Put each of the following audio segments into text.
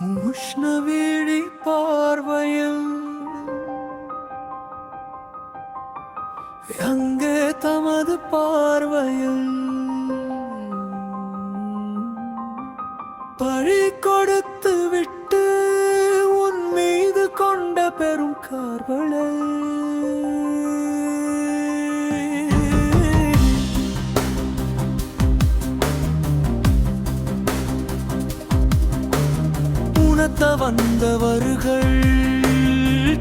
உஷ்ணவேடி பார்வையில் அங்கே தமது பார்வையில் பழி கொடுத்து விட்டு உன் மீது கொண்ட பெரும் கார்வளே நடத்த வந்தவர்கள்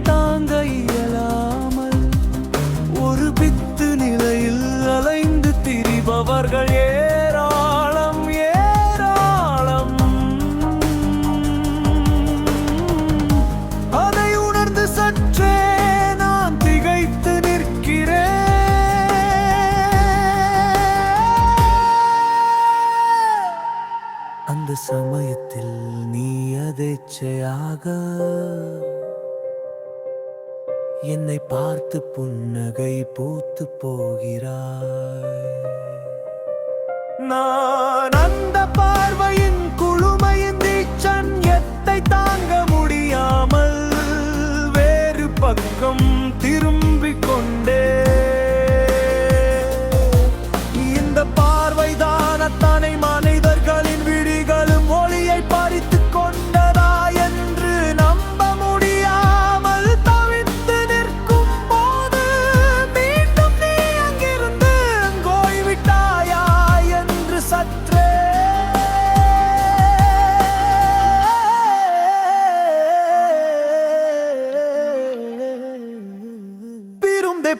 தாங்க இயலா. அந்த சமயத்தில் நீ அதேச்சையாக என்னை பார்த்து புன்னகை பூத்து போகிறாய். நான்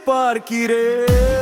பார்க்கிறேன்.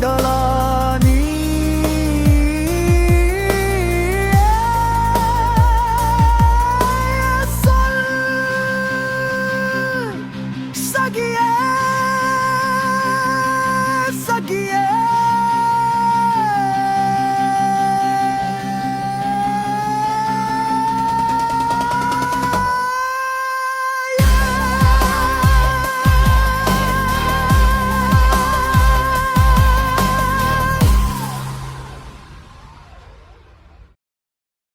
Mandela